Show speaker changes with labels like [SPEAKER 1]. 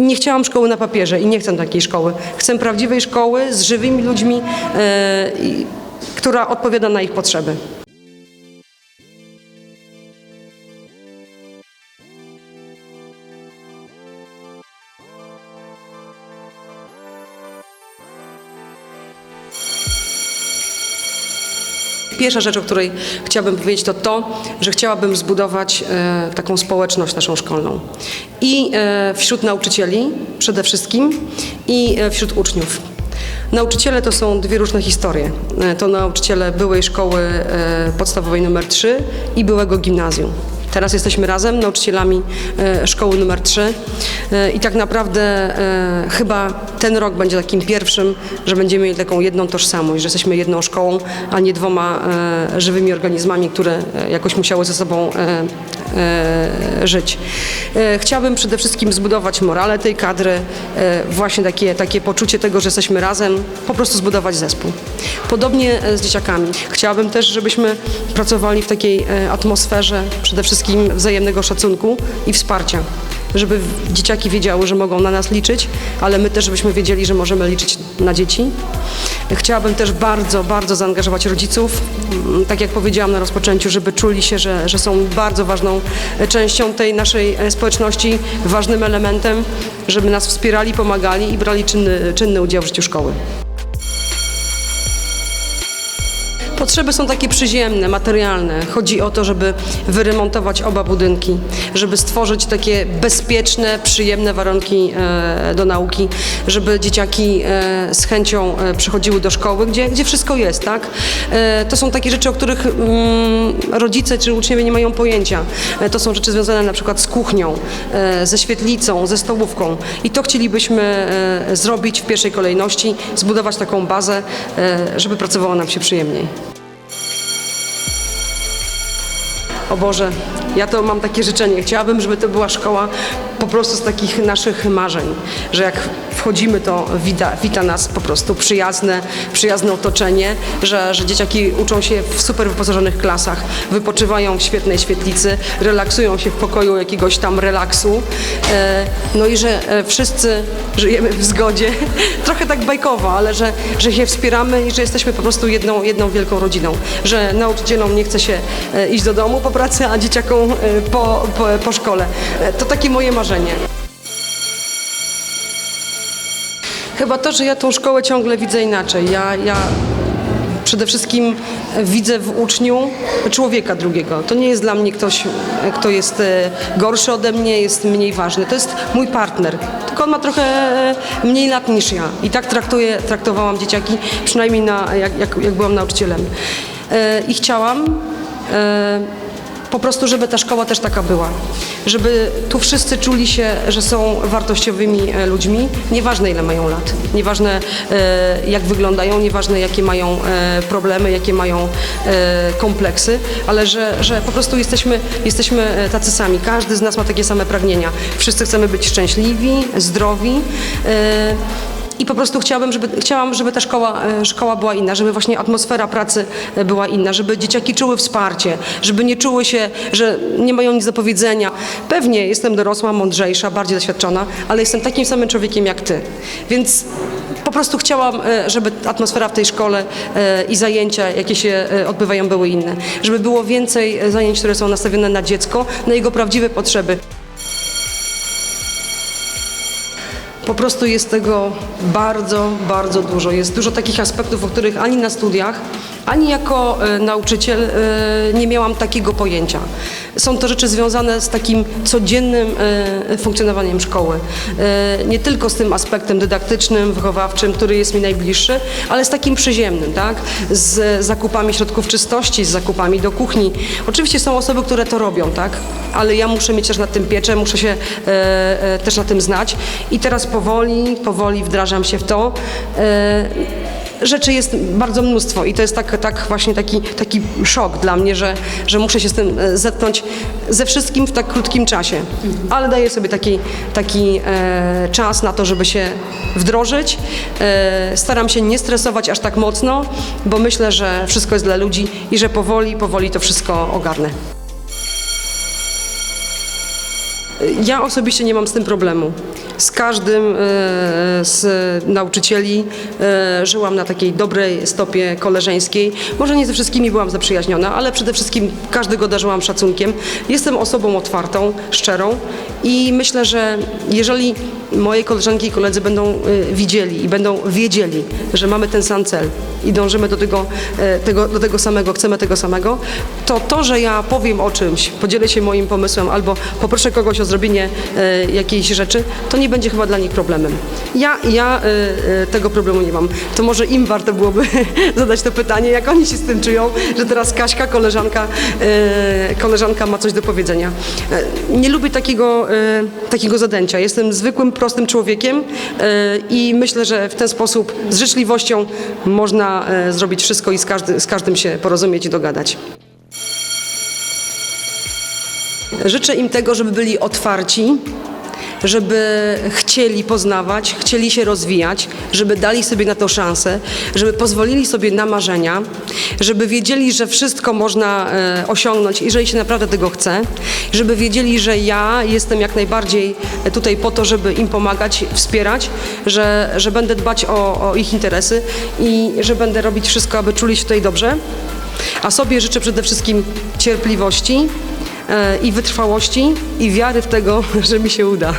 [SPEAKER 1] nie chciałam szkoły na papierze i nie chcę takiej szkoły. Chcę prawdziwej szkoły z żywymi ludźmi, e, która odpowiada na ich potrzeby. Pierwsza rzecz, o której chciałabym powiedzieć, to to, że chciałabym zbudować e, taką społeczność naszą szkolną. I e, wśród nauczycieli przede wszystkim, i e, wśród uczniów. Nauczyciele to są dwie różne historie. To nauczyciele byłej szkoły podstawowej numer 3 i byłego gimnazjum. Teraz jesteśmy razem, nauczycielami e, szkoły numer 3 e, i tak naprawdę e, chyba ten rok będzie takim pierwszym, że będziemy mieli taką jedną tożsamość, że jesteśmy jedną szkołą, a nie dwoma żywymi organizmami, które jakoś musiały ze sobą żyć. Chciałabym przede wszystkim zbudować morale tej kadry, właśnie takie, takie poczucie tego, że jesteśmy razem, po prostu zbudować zespół. Podobnie z dzieciakami. Chciałabym też, żebyśmy pracowali w takiej atmosferze przede wszystkim wzajemnego szacunku i wsparcia. Żeby dzieciaki wiedziały, że mogą na nas liczyć, ale my też, żebyśmy wiedzieli, że możemy liczyć na dzieci. Chciałabym też bardzo, bardzo zaangażować rodziców, mm, tak jak powiedziałam na rozpoczęciu, żeby czuli się, że, że są bardzo ważną częścią tej naszej e, społeczności, ważnym elementem, żeby nas wspierali, pomagali i brali czynny, czynny udział w życiu szkoły. Potrzeby są takie przyziemne, materialne. Chodzi o to, żeby wyremontować oba budynki, żeby stworzyć takie bezpieczne, przyjemne warunki e, do nauki, żeby dzieciaki e, z chęcią e, przychodziły do szkoły, gdzie, gdzie wszystko jest, tak? To są takie rzeczy, o których mm, rodzice czy uczniowie nie mają pojęcia. To są rzeczy związane na przykład z kuchnią, ze świetlicą, ze stołówką i to chcielibyśmy zrobić w pierwszej kolejności, zbudować taką bazę, żeby pracowało nam się przyjemniej. O Boże, ja to mam takie życzenie. Chciałabym, żeby to była szkoła po prostu z takich naszych marzeń, że jak wchodzimy, to wita, wita nas po prostu przyjazne, przyjazne otoczenie, że, że dzieciaki uczą się w super wyposażonych klasach, wypoczywają w świetnej świetlicy, relaksują się w pokoju jakiegoś tam relaksu, e, no i że e, wszyscy żyjemy w zgodzie, trochę tak bajkowo, ale że, że się wspieramy i że jesteśmy po prostu jedną, jedną wielką rodziną, że nauczycielom nie chce się e, iść do domu po pracy, a dzieciakom e, po, po, po szkole. E, To takie moje marzenie. Chyba to, że ja tą szkołę ciągle widzę inaczej. Ja, ja przede wszystkim widzę w uczniu człowieka drugiego. To nie jest dla mnie ktoś, kto jest e, gorszy ode mnie, jest mniej ważny. To jest mój partner. Tylko on ma trochę e, mniej lat niż ja. I tak traktuję, traktowałam dzieciaki, przynajmniej na, jak, jak, jak byłam nauczycielem. I chciałam po prostu, żeby ta szkoła też taka była. Żeby tu wszyscy czuli się, że są wartościowymi e, ludźmi, nieważne ile mają lat, nieważne e, jak wyglądają, nieważne jakie mają e, problemy, jakie mają kompleksy, ale że, że po prostu jesteśmy, jesteśmy tacy sami. Każdy z nas ma takie same pragnienia. Wszyscy chcemy być szczęśliwi, zdrowi. I po prostu chciałabym, żeby, chciałam, żeby ta szkoła, e, szkoła była inna, żeby właśnie atmosfera pracy e, była inna, żeby dzieciaki czuły wsparcie, żeby nie czuły się, że nie mają nic do powiedzenia. Pewnie jestem dorosła, mądrzejsza, bardziej doświadczona, ale jestem takim samym człowiekiem jak ty. Więc po prostu chciałam, e, żeby atmosfera w tej szkole i zajęcia, jakie się odbywają, były inne. Żeby było więcej zajęć, które są nastawione na dziecko, na jego prawdziwe potrzeby. Prostu jest tego bardzo, bardzo dużo. Jest dużo takich aspektów, o których ani na studiach, ani jako e, nauczyciel e, nie miałam takiego pojęcia. Są to rzeczy związane z takim codziennym e, funkcjonowaniem szkoły. Nie tylko z tym aspektem dydaktycznym, wychowawczym, który jest mi najbliższy, ale z takim przyziemnym, tak? Z zakupami środków czystości, z zakupami do kuchni. Oczywiście są osoby, które to robią, tak? Ale ja muszę mieć też nad tym pieczę, muszę się też na tym znać. I teraz powoli, powoli wdrażam się w to. Rzeczy jest bardzo mnóstwo i to jest tak, tak właśnie taki, taki szok dla mnie, że, że muszę się z tym e, zetknąć ze wszystkim w tak krótkim czasie. Ale daję sobie taki, taki e, czas na to, żeby się wdrożyć. E, staram się nie stresować aż tak mocno, bo myślę, że wszystko jest dla ludzi i że powoli, powoli to wszystko ogarnę. Ja osobiście nie mam z tym problemu. Z każdym e, z nauczycieli e, żyłam na takiej dobrej stopie koleżeńskiej. Może nie ze wszystkimi byłam zaprzyjaźniona, ale przede wszystkim każdego darzyłam szacunkiem. Jestem osobą otwartą, szczerą i myślę, że jeżeli moje koleżanki i koledzy będą e, widzieli i będą wiedzieli, że mamy ten sam cel i dążymy do tego, tego, do tego samego, chcemy tego samego, to to, że ja powiem o czymś, podzielę się moim pomysłem albo poproszę kogoś o zrobienie e, jakiejś rzeczy, to nie będzie chyba dla nich problemem. Ja, ja e, e, tego problemu nie mam. To może im warto byłoby zadać to pytanie, jak oni się z tym czują, że teraz Kaśka, koleżanka, koleżanka ma coś do powiedzenia. Nie lubię takiego, takiego zadęcia. Jestem zwykłym, prostym człowiekiem i myślę, że w ten sposób z życzliwością można zrobić wszystko i z, z każdym się porozumieć i dogadać. Życzę im tego, żeby byli otwarci, żeby chcieli poznawać, chcieli się rozwijać, żeby dali sobie na to szansę, żeby pozwolili sobie na marzenia, żeby wiedzieli, że wszystko można e, osiągnąć, jeżeli się naprawdę tego chce, żeby wiedzieli, że ja jestem jak najbardziej tutaj po to, żeby im pomagać, wspierać, że, że będę dbać o, o ich interesy i że będę robić wszystko, aby czuli się tutaj dobrze. A sobie życzę przede wszystkim cierpliwości, i wytrwałości i wiary w tego, że mi się uda.